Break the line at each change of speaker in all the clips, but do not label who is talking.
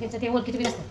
त्याचं ते ओळखी बी नसतं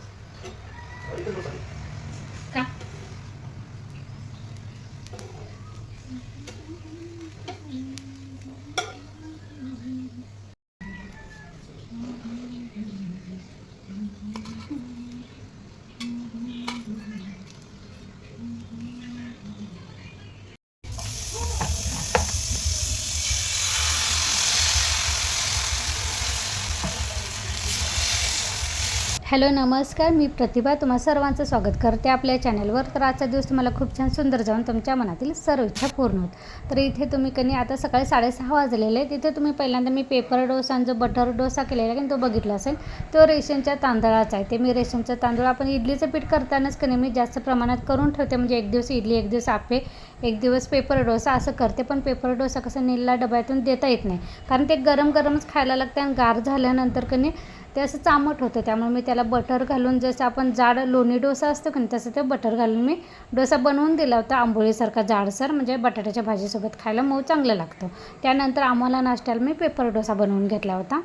हॅलो नमस्कार. मी प्रतिभा. तुम्हा सर्वांचं स्वागत करते आपल्या चॅनलवर. तर आजचा दिवस तुम्हाला खूप छान सुंदर जाऊन तुमच्या मनातील सर्व इच्छा पूर्ण होत तर इथे तुम्ही कनी आता सकाळी साडेसहा वाजलेले आहे तिथे तुम्ही पहिल्यांदा मी पेपर डोसा आणि जो बटर डोसा केलेला आहे की तो बघितला असेल. तो रेशनच्या तांदळाचा आहे. ते मी रेशनचा तांदूळ आपण इडलीचं पीठ करतानाच कनी मी जास्त प्रमाणात करून ठेवते. म्हणजे एक दिवस इडली एक दिवस आपे एक दिवस पेपर डोसा असं करते. पण पेपर डोसा कसं नीलला डब्यातून देता येत नाही. कारण ते गरम गरमच खायला लागते आणि गार झाल्यानंतर कनी ते असं चामट होतं त्यामुळे मी त्याला बटर घालून जसं आपण जाड लोणी डोसा असतो की तसं ते बटर घालून मी डोसा बनवून दिला होता आंबोळीसारखा जाडसर म्हणजे बटाट्याच्या भाजीसोबत खायला मऊ चांगलं लागतं. त्यानंतर आम्हाला नाश्त्याला मी पेपर डोसा बनवून घेतला होता.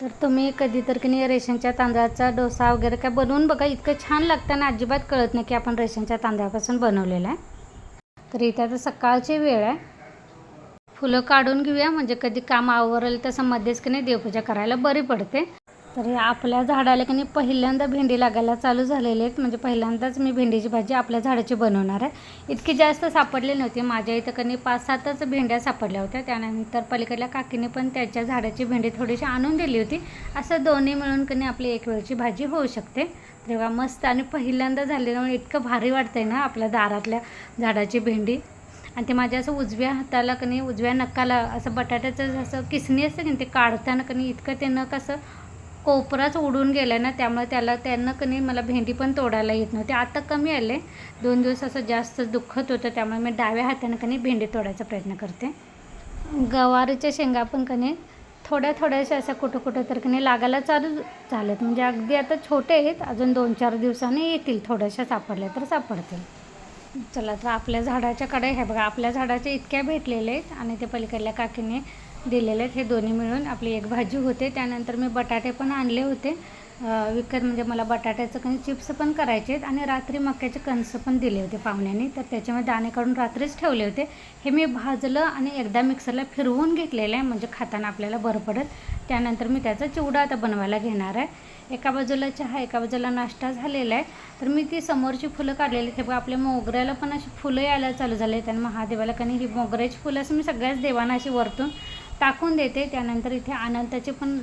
तर तुम्ही कधी तर की नाही रेशनच्या तांदळाचा डोसा वगैरे काय बनवून बघा इतकं छान लागतं आणि अजिबात कळत नाही की आपण रेशनच्या तांदळापासून बनवलेला आहे. तर इथे आता सकाळची वेळ आहे. फुलं काढून घेऊया म्हणजे कधी काम आवरेल तसं मध्येच की नाही देवपूजा करायला बरी पडते. तर हे आपल्या झाडाला की नाही पहिल्यांदा भेंडी लागायला चालू झालेले आहेत. म्हणजे पहिल्यांदाच मी भेंडीची भाजी आपल्या झाडाची बनवणार आहे. इतकी जास्त सापडली नव्हती. माझ्या इथं कनी पाच सातच भेंड्या सापडल्या होत्या. त्यानंतर पलीकडल्या काकीने पण त्याच्या झाडाची भेंडी थोडीशी आणून दिली होती. असं दोन्ही मिळून कनी आपली एक वेळची भाजी होऊ शकते. तेव्हा मस्त आणि पहिल्यांदा झालेल्यामुळे इतकं भारी वाटतंय ना आपल्या दारातल्या झाडाची भेंडी. आणि ते माझ्या असं उजव्या हाताला कनी उजव्या नक्काला असं बटाट्याचं जसं किसणी असतं की ते काढताना कनी इतकं ते नक असं कोपराच उडून गेला ना त्यामुळे त्याला त्यांना कनी मला भेंडी पण तोडायला येत नव्हती. आता कमी आले. दोन दिवस असं जास्त दुखत होतं त्यामुळे मी डाव्या हाताने कनी भेंडी तोडायचा प्रयत्न करते. गवारीच्या शेंगा पण कनी थोड्या थोड्याशा अशा कुठं कुठं तर कनी लागायला चालू झालेत. म्हणजे अगदी आता छोटे आहेत अजून दोन चार दिवसांनी येतील थोड्याशा सापडल्या तर सापडतील. चला तर आपल्या झाडाच्या कडे हे बघा आपल्या झाडाच्या इतक्या भेटलेल्या आहेत आणि ते पलीकडल्या काकीने दिलेले आहेत हे दोन्ही मिळून. आपली एक भाजी होते त्यानंतर मी बटाटे पण आणले होते. विकत म्हणजे मला बटाट्याचं कणी चिप्स पण करायचे आहेत आणि रात्री मक्याचे कणस पण दिले होते पाहुण्याने. तर त्याच्यामध्ये दाणे काढून रात्रीच ठेवले होते. हे मी भाजलं आणि एकदा मिक्सरला फिरवून घेतलेलं आहे म्हणजे खाताना आपल्याला बरं पडत. त्यानंतर मी त्याचा चिवडा आता बनवायला घेणार आहे. एका बाजूला चहा एका बाजूला नाश्ता झालेला आहे. तर मी ती समोरची फुलं काढलेली ते हे बघा आपल्या मोगऱ्याला पण अशी फुलं यायला चालू झाले आहेत महादेवाला कणी ही मोगऱ्याची फुलं असं मी सगळ्याच देवांना अशी वरतून टाकून देते. त्यानंतर इथे अनंताचे पण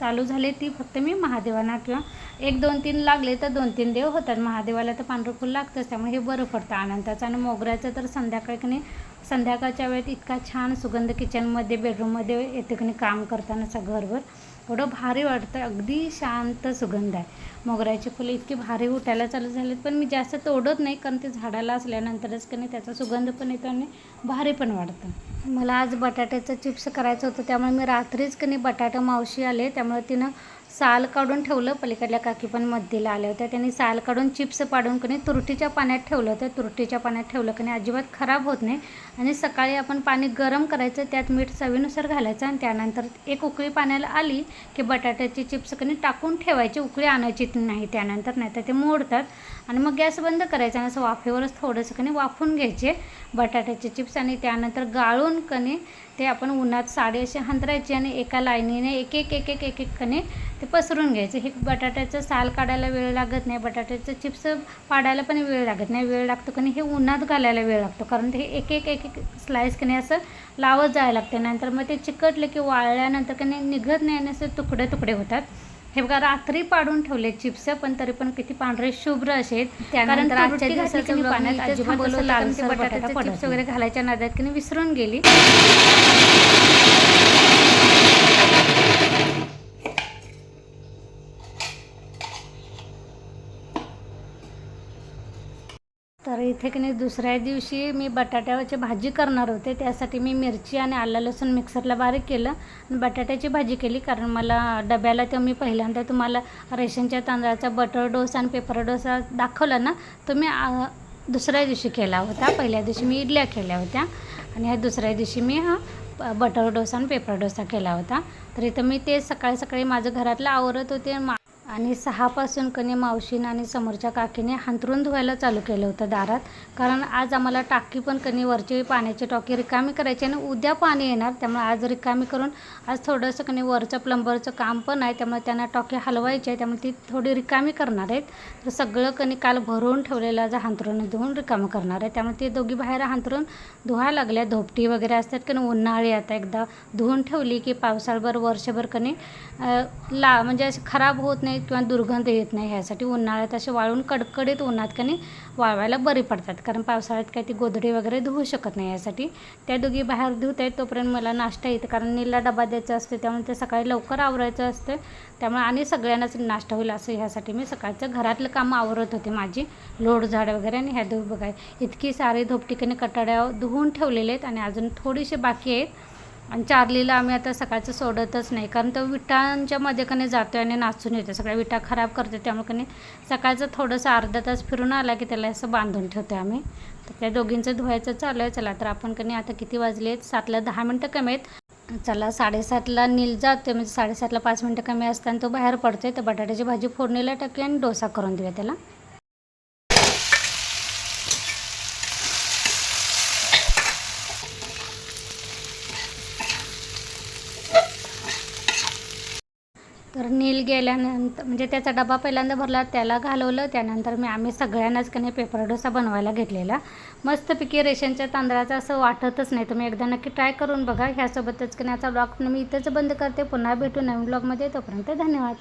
चालू झाले. ती फक्त मी महादेवांना किंवा एक दोन तीन लागले तर दोन तीन देव होतात. महादेवाला तर पांढरं फुल लागतंच. त्यामुळे हे बरं पडतं. अनंताचं आणि मोगऱ्याचं तर संध्याकाळी की नाही संध्याकाळच्या वेळेत इतका छान सुगंध किचनमध्ये बेडरूममध्ये येते की नाही काम करतानाचा घरभर. एवढं भारी वाटतं अगदी शांत सुगंध आहे. मोगऱ्याची फुलं इतकी भारी उठायला चालू झालीत पण मी जास्त तोडत नाही कारण ते झाडाला असल्यानंतरच की नाही त्याचा सुगंध पण येतो आणि भारी पण वाटतं. मला आज बटाट्याचं चिप्स करायचं होतं त्यामुळे मी रात्रीच की नाही बटाटा मावशी आले त्यामुळे तिनं साल काढून ठेवलं पलीकडल्या काकी पण मध्येला आल्या होत्या. त्यांनी साल काढून चिप्स पाडून कणी तुरटीच्या पाण्यात ठेवलं होतं. तुरटीच्या पाण्यात ठेवलं कणी अजिबात खराब होत नाही. आणि सकाळी आपण पाणी गरम करायचं त्यात मीठ चवीनुसार घालायचं आणि त्यानंतर एक उकळी पाण्याला आली की बटाट्याची चिप्स कणी टाकून ठेवायची. उकळी आणायची नाही त्यानंतर नाही तर ते मोडतात. आणि मग गॅस बंद करायचा आणि असं वाफेवरच थोडंसं कणी वाफून घ्यायचे बटाट्याचे चिप्स आणि त्यानंतर गाळून कणी ते आपण उन्हात साडी अशी हंतरायची आणि एका लाईनीने एक एक एक एक एक एकने ते पसरून घ्यायचं. हे बटाट्याचं साल काढायला वेळ लागत नाही बटाट्याचं चिप्स पाडायला पण वेळ लागत नाही. वेळ लागतो कारण हे उन्हात घालायला वेळ लागतो. कारण ते एक एक एक एक स्लाईस कने असं लावत जायला लागते. नंतर मग ते चिकटले की वाळल्यानंतर कने निघत नाही आणि असे तुकडे तुकडे होतात. हे बघा रात्री पाडून ठेवले चिप्स पण तरी पण किती पांढरे शुभ्र असे कारण आजच्या दिवसाचं पाण्यात अजिबात चिप्स वगैरे घालायच्या नादात की विसरून गेली. इथे की नाही दुसऱ्या दिवशी मी बटाट्याची भाजी करणार होते. त्यासाठी मी मिरची आणि आलं लसूण मिक्सरला बारीक केलं आणि बटाट्याची भाजी केली. कारण मला डब्याला तर मी पहिल्यांदा तुम्हाला रेशनच्या तांदळाचा बटर डोसा आणि पेपर डोसा दाखवला ना तो मी दुसऱ्या दिवशी केला होता. पहिल्या दिवशी मी इडल्या केल्या होत्या. आणि ह्या दुसऱ्या दिवशी मी हा बटर डोसा आणि पेपर डोसा केला होता. तर इथं मी ते सकाळी सकाळी माझं घरातलं आवरत होते. मा आणि सहापासून कणी मावशीनं आणि समोरच्या काकीने हांतरून धुवायला चालू केलं होतं दारात. कारण आज आम्हाला टाकी पण कणी वरची पाण्याची टाकी रिकामी करायची आणि उद्या पाणी येणार त्यामुळे आज रिकामी करून आज थोडंसं कणी वरचं प्लंबरचं काम पण आहे त्यामुळे त्यांना टाकी हलवायची आहे त्यामुळे ती थोडी रिकामी करणार आहेत. तर सगळं कणी काल भरून ठेवलेलं आज हांतरून धुवून रिकामं करणार आहे. त्यामुळे ते दोघी बाहेर हांतरून धुवायला लागल्या. धोपटी वगैरे असतात की नाही उन्हाळी आता एकदा धुवून ठेवली की पावसाळभर वर्षभर कणी ला म्हणजे असं खराब होत नाही किंवा दुर्गंध येत नाही ह्यासाठी उन्हाळ्यात असे वाळून कडकडीत उन्हात कणी वाळवायला बरी पडतात. कारण पावसाळ्यात काही ती गोधडी वगैरे धुवू शकत नाही यासाठी. त्या दोघी बाहेर धुत आहेत तोपर्यंत मला नाश्ता येतं कारण नीला डबा द्यायचा असते त्यामुळे ते सकाळी लवकर आवरायचं असतं. त्यामुळे आणि सगळ्यांनाच नाश्ता होईल असं ह्यासाठी मी सकाळचं घरातलं कामं आवरत होते. माझी लोड झाड वगैरे आणि ह्या धुव बघाय इतकी सारी धोपटिकाने कटाड्या धुवून ठेवलेले आहेत आणि अजून थोडीशी बाकी आहेत. आणि चार्लीला आम्ही आता सकाळचं सोडतच नाही. कारण तो विटांच्या मध्ये कने जातो आणि नाचून येतो सगळ्या विटा खराब करते त्यामुळे कने सकाळचं थोडंसं अर्धा तास फिरून आला की त्याला असं बांधून ठेवतो आम्ही. तर त्या दोघींचं धुवायचं चालू आहे. चला तर आपण कने आता किती वाजले आहेत? सातला दहा मिनटं कमी आहेत. चला साडेसातला नील जाते म्हणजे साडेसातला पाच मिनटं कमी असताना तो बाहेर पडतोय. तर बटाट्याची भाजी फोडणीला टाकली आणि डोसा करून देऊया त्याला. नील गेल्यानंतर म्हणजे त्याचा डबा पहिल्यांदा भरला त्याला घालवलं त्यानंतर मी आम्ही सगळ्यांनाच कने पेपर डोसा बनवायला घेतलेला. मस्तपैकी रेशनच्या तांदळाचा असं वाटतच नाही. तुम्ही एकदा नक्की ट्राय करून बघा. ह्यासोबतच कने याचा ब्लॉग मी इथंच बंद करते. पुन्हा भेटू नवीन ब्लॉगमध्ये तोपर्यंत धन्यवाद.